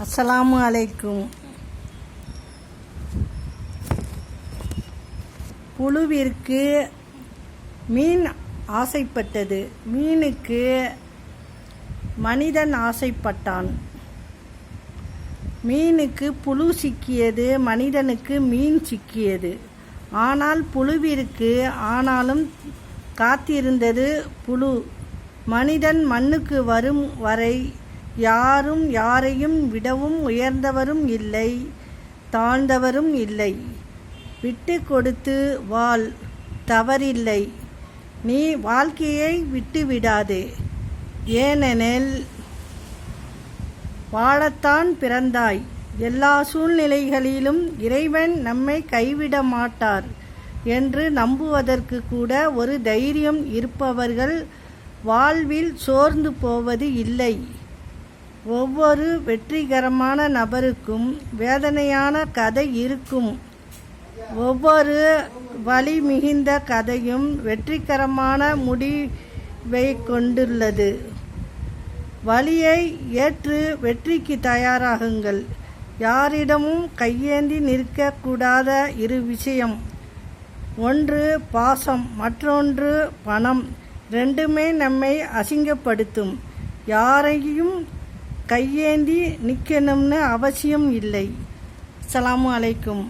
அஸ்ஸலாமு அலைக்கும். புழுவிற்கு மீன் ஆசைப்பட்டது. மீனுக்கு மனிதன் ஆசைப்பட்டான். மீனுக்கு புழு சிக்கியது மனிதனுக்கு மீன் சிக்கியது. ஆனால் புழுவிற்கு ஆனாலும் காத்திருந்தது புழு. மனிதன் மண்ணுக்கு வரும் வரை யாரும் யாரையும் விடவும் உயர்ந்தவரும் இல்லை தாழ்ந்தவரும் இல்லை. விட்டு கொடுத்து வாழ் தவறில்லை. நீ வாழ்க்கையை விட்டு விடாதே ஏனெனில் வாழத்தான் பிறந்தாய். எல்லா சூழ்நிலைகளிலும் இறைவன் நம்மை கைவிட மாட்டார் என்று நம்புவதற்கு கூட ஒரு தைரியம் இருப்பவர்கள் வாழ்வில் சோர்ந்து போவது இல்லை. ஒவ்வொரு வெற்றிகரமான நபருக்கும் வேதனையான கதை இருக்கும். ஒவ்வொரு வழி மிகுந்த கதையும் வெற்றிகரமான முடிவை கொண்டுள்ளது. வழியை ஏற்று வெற்றிக்கு தயாராகுங்கள். யாரிடமும் கையேந்தி நிற்கக்கூடாத இரு விஷயம். ஒன்று பாசம் மற்றொன்று பணம். ரெண்டுமே நம்மை அசிங்கப்படுத்தும். யாரையும் கையேந்தி நிற்கணும்னு அவசியம் இல்லை. அஸ்ஸலாமு அலைக்கும்.